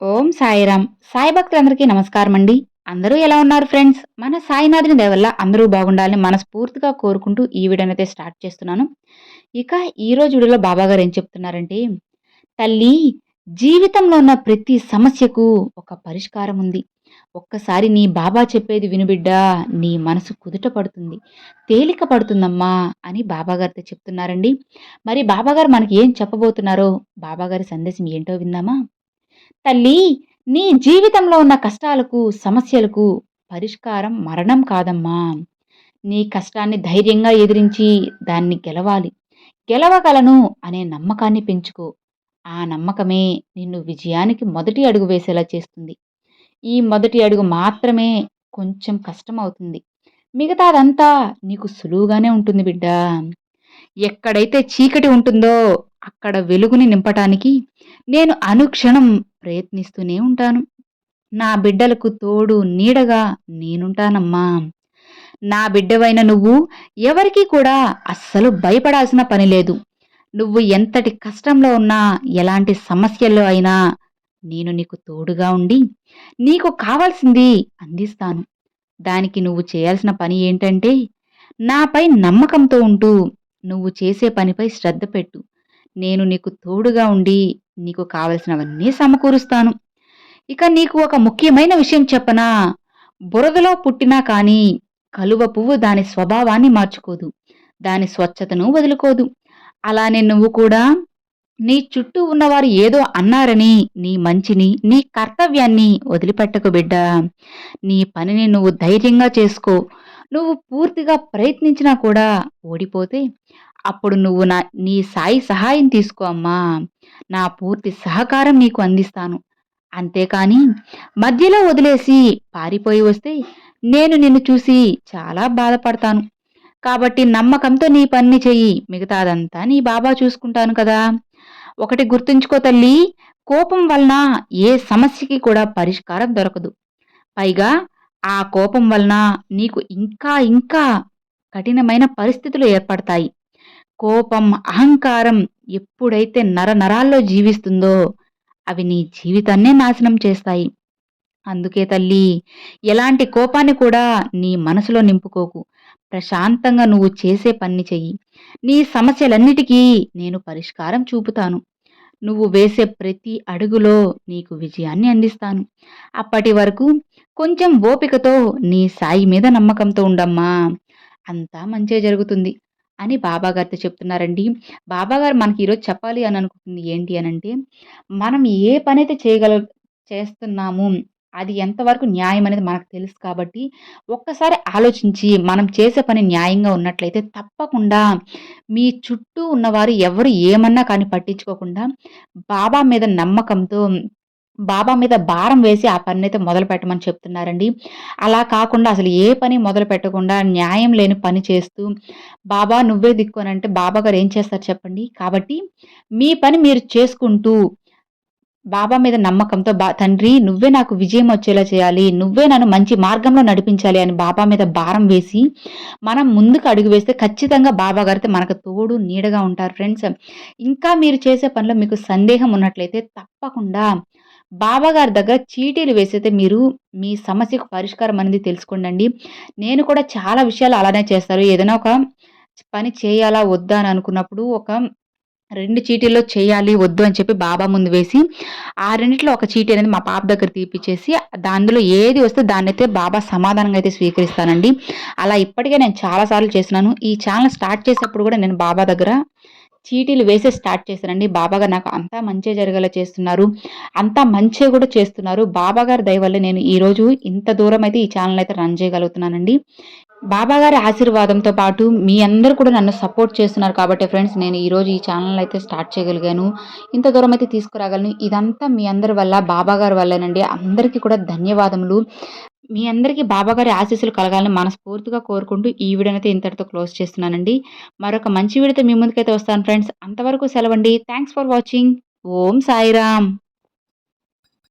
ఓం సాయిరామ్. సాయి భక్తులందరికీ నమస్కారం అండి అందరూ ఎలా ఉన్నారు ఫ్రెండ్స్? మన సాయినాథుని దేవల్ల అందరూ బాగుండాలని మనస్ఫూర్తిగా కోరుకుంటూ ఈ వీడియోనైతే స్టార్ట్ చేస్తున్నాను. ఇక ఈ రోజు వీడియోలో బాబా గారు ఏం చెప్తున్నారంటే తల్లి జీవితంలో ఉన్న ప్రతి సమస్యకు ఒక పరిష్కారం ఉంది. ఒక్కసారి నీ బాబా చెప్పేది వినుబిడ్డా నీ మనసు కుదుట పడుతుంది. తేలిక పడుతుందమ్మా అని బాబాగారితో చెప్తున్నారండి. మరి బాబాగారు మనకి ఏం చెప్పబోతున్నారో బాబాగారి సందేశం ఏంటో విందామా? తల్లి నీ జీవితంలో ఉన్న కష్టాలకు సమస్యలకు పరిష్కారం మరణం కాదమ్మా. నీ కష్టాన్ని ధైర్యంగా ఎదిరించి దాన్ని గెలవాలి. గెలవగలను అనే నమ్మకాన్ని పెంచుకో. ఆ నమ్మకమే నిన్ను విజయానికి మొదటి అడుగు వేసేలా చేస్తుంది. ఈ మొదటి అడుగు మాత్రమే కొంచెం కష్టం అవుతుంది మిగతాదంతా నీకు సులువుగానే ఉంటుంది బిడ్డ. ఎక్కడైతే చీకటి ఉంటుందో అక్కడ వెలుగుని నింపటానికి నేను అనుక్షణం ప్రయత్నిస్తూనే ఉంటాను. నా బిడ్డలకు తోడు నీడగా నేనుంటానమ్మా. నా బిడ్డవైన నువ్వు ఎవరికీ కూడా అస్సలు భయపడాల్సిన పని లేదు. నువ్వు ఎంతటి కష్టంలో ఉన్నా ఎలాంటి సమస్యల్లో అయినా నేను నీకు తోడుగా ఉండి నీకు కావాల్సింది అందిస్తాను. దానికి నువ్వు చేయాల్సిన పని ఏంటంటే నాపై నమ్మకంతో ఉంటూ నువ్వు చేసే పనిపై శ్రద్ధ పెట్టు. నేను నీకు తోడుగా ఉండి నీకు కావలసినవన్నీ సమకూరుస్తాను. ఇక నీకు ఒక ముఖ్యమైన విషయం చెప్పనా? బురదలో పుట్టినా కానీ కలువ పువ్వు దాని స్వభావాన్ని మార్చుకోదు. దాని స్వచ్ఛతను వదులుకోదు. అలానే నువ్వు కూడా నీ చుట్టూ ఉన్నవారు ఏదో అన్నారని నీ మంచిని నీ కర్తవ్యాన్ని వదిలిపెట్టకు బిడ్డా. నీ పనిని నువ్వు ధైర్యంగా చేసుకో. నువ్వు పూర్తిగా ప్రయత్నించినా కూడా ఓడిపోతే అప్పుడు నువ్వు నా నీ సాయి సహాయం తీసుకో అమ్మా. నా పూర్తి సహకారం నీకు అందిస్తాను. అంతేకాని మధ్యలో వదిలేసి పారిపోయి వస్తే నేను నిన్ను చూసి చాలా బాధపడతాను. కాబట్టి నమ్మకంతో నీ పని చెయ్యి. మిగతాదంతా నీ బాబా చూసుకుంటాను కదా. ఒకటి గుర్తుంచుకో తల్లి కోపం వలన ఏ సమస్యకి కూడా పరిష్కారం దొరకదు. పైగా ఆ కోపం వలన నీకు ఇంకా ఇంకా కఠినమైన పరిస్థితులు ఏర్పడతాయి. కోపం అహంకారం ఎప్పుడైతే నర నరాల్లో జీవిస్తుందో అవి నీ జీవితాన్నే నాశనం చేస్తాయి. అందుకే తల్లి ఎలాంటి కోపాన్ని కూడా నీ మనసులో నింపుకోకు. ప్రశాంతంగా నువ్వు చేసే పని చెయ్యి. నీ సమస్యలన్నిటికీ నేను పరిష్కారం చూపుతాను. నువ్వు వేసే ప్రతి అడుగులో నీకు విజయాన్ని అందిస్తాను. అప్పటి వరకు కొంచెం ఓపికతో నీ సాయి మీద నమ్మకంతో ఉండమ్మా. అంతా మంచే జరుగుతుంది. అని బాబాగారితో చెప్తున్నారండి. బాబాగారు మనకి ఈరోజు చెప్పాలి అని అనుకుంటుంది ఏంటి అని అంటే మనం ఏ పని అయితే చేయగల చేస్తున్నాము అది ఎంతవరకు న్యాయం అనేది మనకు తెలుసు కాబట్టి ఒక్కసారి ఆలోచించి మనం చేసే పని న్యాయంగా ఉన్నట్లయితే తప్పకుండా మీ చుట్టూ ఉన్నవారు ఎవరు ఏమన్నా కానీ పట్టించుకోకుండా బాబా మీద నమ్మకంతో బాబా మీద భారం వేసి ఆ పని అయితే మొదలు పెట్టమని చెప్తున్నారండి. అలా కాకుండా అసలు ఏ పని మొదలు పెట్టకుండా న్యాయం లేని పని చేస్తూ బాబా నువ్వే దిక్కునంటే బాబా గారు ఏం చేస్తారు చెప్పండి? కాబట్టి మీ పని మీరు చేసుకుంటూ బాబా మీద నమ్మకంతో బా తండ్రి నువ్వే నాకు విజయం వచ్చేలా చేయాలి. నువ్వే నన్ను మంచి మార్గంలో నడిపించాలి అని బాబా మీద భారం వేసి మనం ముందుకు అడుగు వేస్తే ఖచ్చితంగా బాబా గారితో మనకు తోడు నీడగా ఉంటారు. ఫ్రెండ్స్ ఇంకా మీరు చేసే పనిలో మీకు సందేహం ఉన్నట్లయితే తప్పకుండా బాబాగారి దగ్గర చీటీలు వేసైతే మీరు మీ సమస్యకు పరిష్కారం అనేది తెలుసుకోండి నేను కూడా చాలా విషయాలు అలానే చేస్తారు. ఏదైనా ఒక పని చేయాలా వద్దా అని అనుకున్నప్పుడు ఒక రెండు చీటీల్లో చేయాలి వద్దు అని చెప్పి బాబా ముందు వేసి ఆ రెండిట్లో ఒక చీటీ అనేది మా పాప దగ్గర తీపిచ్చేసి దానిలో ఏది వస్తే దాన్ని అయితే బాబా సమాధానంగా అయితే స్వీకరిస్తానండి. అలా ఇప్పటికే నేను చాలాసార్లు చేస్తున్నాను. ఈ ఛానల్ స్టార్ట్ చేసేప్పుడు కూడా నేను బాబా దగ్గర చీటీలు వేసే స్టార్ట్ చేశానండి బాబాగారు నాకు అంతా మంచి జరగలా చేస్తున్నారు. అంతా మంచిగా కూడా చేస్తున్నారు. బాబాగారి దయ వల్ల నేను ఈరోజు ఇంత దూరం అయితే ఈ ఛానల్ అయితే రన్ చేయగలుగుతున్నానండి. బాబాగారి ఆశీర్వాదంతో పాటు మీ అందరూ కూడా నన్ను సపోర్ట్ చేస్తున్నారు కాబట్టి ఫ్రెండ్స్ నేను ఈరోజు ఈ ఛానల్ అయితే స్టార్ట్ చేయగలిగాను. ఇంత దూరం అయితే తీసుకురాగలను. ఇదంతా మీ అందరి వల్ల బాబాగారి వల్లేనండి. అందరికీ కూడా ధన్యవాదములు. మీ అందరికీ బాబాగారి ఆశీస్సులు కలగాలని మనస్ఫూర్తిగా కోరుకుంటూ ఈ వీడియోనైతే ఇంతటితో క్లోజ్ చేస్తున్నానండి. మరొక మంచి వీడియోతో మీ ముందుకైతే వస్తాను ఫ్రెండ్స్. అంతవరకు సెలవండి. Thanks for watching. Om Sairam.